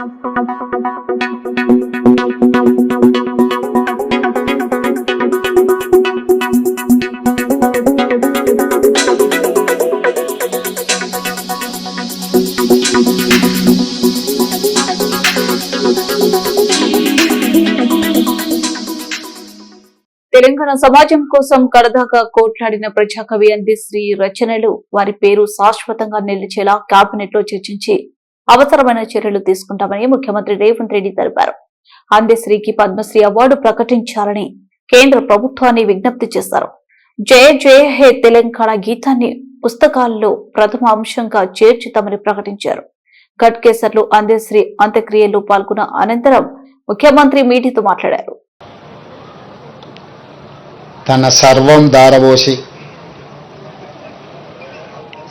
తెలంగాణ సమాజం కోసం కడదాకా కోట్లాడిన ప్రజాకవి అందిశ్రీ రచనలు. వారి పేరు శాశ్వతంగా నిలిచేలా కేబినెట్లో చర్చించి అవసరమైన చర్యలు తీసుకుంటామని ముఖ్యమంత్రి రేవంత్ రెడ్డి తెలిపారు. అందశ్రీకి పద్మశ్రీ అవార్డు ప్రకటించాలని కేంద్ర ప్రభుత్వాన్ని విజ్ఞప్తి చేశారు. జయ జయ హే తెలంగాణ గీతాన్ని పుస్తకాల్లో ప్రథమ అంశంగా చేర్చుతామని ప్రకటించారు. ఘట్కేసర్లు అందశ్రీ అంత్యక్రియల్లో పాల్గొన్న అనంతరం ముఖ్యమంత్రి మీడియాతో మాట్లాడారు. తన సర్వం దారబోసి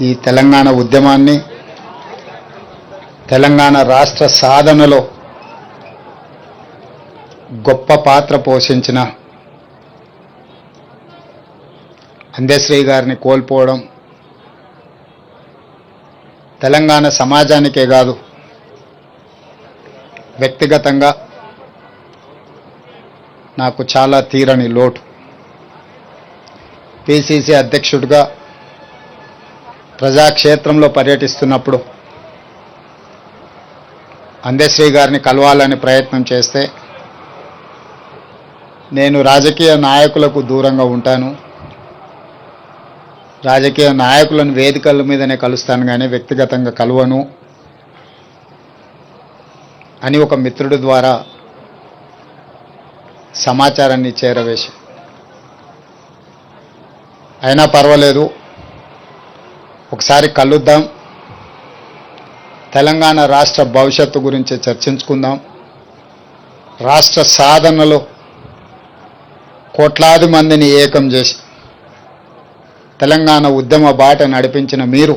ఈ తెలంగాణ ఉద్యమాన్ని తెలంగాణ రాష్ట్ర సాధనలో గొప్ప పాత్ర పోషించిన అందశ్రీ గారిని కోల్పోవడం తెలంగాణ సమాజానికే కాదు వ్యక్తిగతంగా నాకు చాలా తీరని లోటు. పిసిసి అధ్యక్షుడిగా ప్రజాక్షేత్రంలో పర్యటిస్తున్నప్పుడు అందశ్రీ గారిని కలవాలని ప్రయత్నం చేస్తే నేను రాజకీయ నాయకులకు దూరంగా ఉంటాను. రాజకీయ నాయకులను వేదికల మీదనే కలుస్తాను కానీ వ్యక్తిగతంగా కలవను అని ఒక మిత్రుడి ద్వారా సమాచారాన్ని చేరవేసి అయినా పర్వాలేదు. ఒకసారి కలుద్దాం. తెలంగాణ రాష్ట్ర భవిష్యత్తు గురించి చర్చించుకుందాం. రాష్ట్ర సాధనలో కోట్లాది మందిని ఏకం చేసి తెలంగాణ ఉద్యమ బాట నడిపించిన మీరు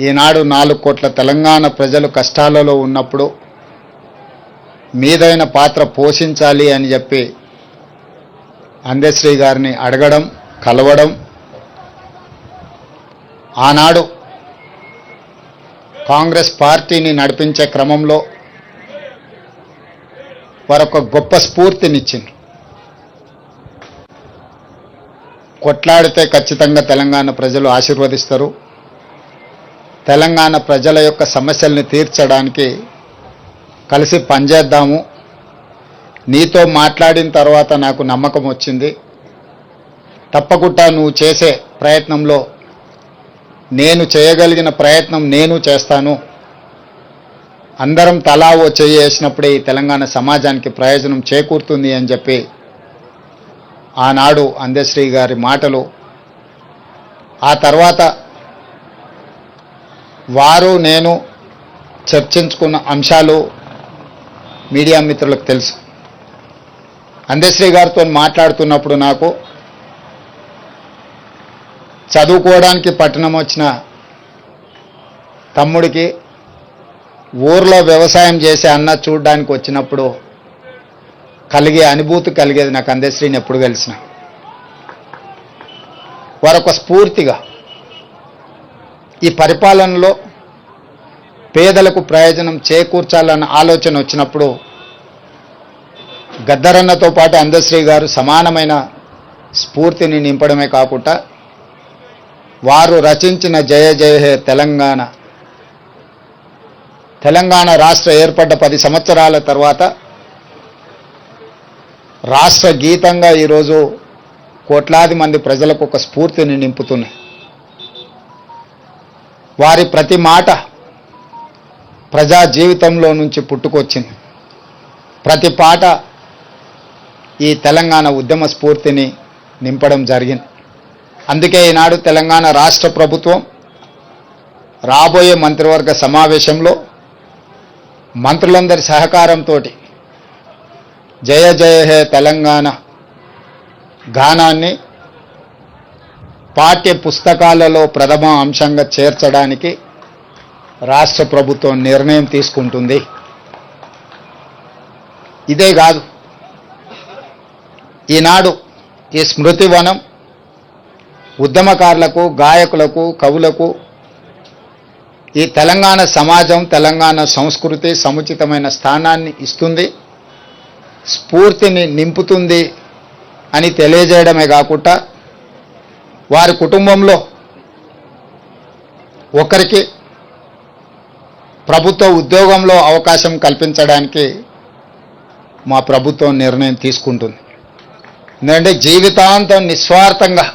ఈనాడు నాలుగు కోట్ల తెలంగాణ ప్రజలు కష్టాలలో ఉన్నప్పుడు మీదైన పాత్ర పోషించాలి అని చెప్పి అందశ్రీ గారిని అడగడం కలవడం ఆనాడు కాంగ్రెస్ పార్టీని నడిపించే క్రమంలో వారొక గొప్ప స్ఫూర్తినిచ్చింది. కొట్లాడితే ఖచ్చితంగా తెలంగాణ ప్రజలు ఆశీర్వదిస్తారు. తెలంగాణ ప్రజల యొక్క సమస్యల్ని తీర్చడానికి కలిసి పనిచేద్దాము. నీతో మాట్లాడిన తర్వాత నాకు నమ్మకం వచ్చింది. తప్పకుండా నువ్వు చేసే ప్రయత్నంలో నేను చేయగలిగిన ప్రయత్నం నేను చేస్తాను. అందరం తలా ఓ చేసినప్పుడే ఈ తెలంగాణ సమాజానికి ప్రయోజనం చేకూరుతుంది అని చెప్పి ఆనాడు అందశ్రీ గారి మాటలు. ఆ తర్వాత వారు నేను చర్చించుకున్న అంశాలు మీడియా మిత్రులకు తెలుసు. అందశ్రీ గారితో మాట్లాడుతున్నప్పుడు నాకు చదువుకోవడానికి పట్టణం వచ్చిన తమ్ముడికి ఊర్లో వ్యవసాయం చేసే అన్న చూడడానికి వచ్చినప్పుడు కలిగే అనుభూతి కలిగేది నాకు అందశ్రీని ఎప్పుడు కలిసిన వారొక స్ఫూర్తిగా ఈ పరిపాలనలో పేదలకు ప్రయోజనం చేకూర్చాలన్న ఆలోచన వచ్చినప్పుడు గద్దరన్నతో పాటు అందశ్రీ గారు సమానమైన స్ఫూర్తిని నింపడమే కాకుండా వారు రచించిన జయ జయ హే తెలంగాణ. తెలంగాణ రాష్ట్ర ఏర్పడ్డ పది సంవత్సరాల తర్వాత రాష్ట్ర గీతంగా ఈరోజు కోట్లాది మంది ప్రజలకు ఒక స్ఫూర్తిని నింపుతున్నాయి. వారి ప్రతి మాట ప్రజా జీవితంలో నుంచి పుట్టుకొచ్చింది. ప్రతి పాట ఈ తెలంగాణ ఉద్యమ స్ఫూర్తిని నింపడం జరిగింది. అందుకే ఈనాడు తెలంగాణ రాష్ట్ర ప్రభుత్వం రాబోయే మంత్రివర్గ సమావేశంలో మంత్రులందరి సహకారంతో జయ జయ హే తెలంగాణ గానాన్ని పాఠ్య పుస్తకాలలో ప్రథమ అంశంగా చేర్చడానికి రాష్ట్ర ప్రభుత్వం నిర్ణయం తీసుకుంటుంది. ఇదే కాదు ఈనాడు ఈ స్మృతివనం ఉద్యమకారులకు గాయకులకు కవులకు ఈ తెలంగాణ సమాజం తెలంగాణ సంస్కృతి సముచితమైన స్థానాన్ని ఇస్తుంది స్ఫూర్తిని నింపుతుంది అని తెలియజేయడమే కాకుండా వారి కుటుంబంలో ఒకరికి ప్రభుత్వ ఉద్యోగంలో అవకాశం కల్పించడానికి మా ప్రభుత్వం నిర్ణయం తీసుకుంటుంది. ఎందుకంటే జీవితాంతం నిస్వార్థంగా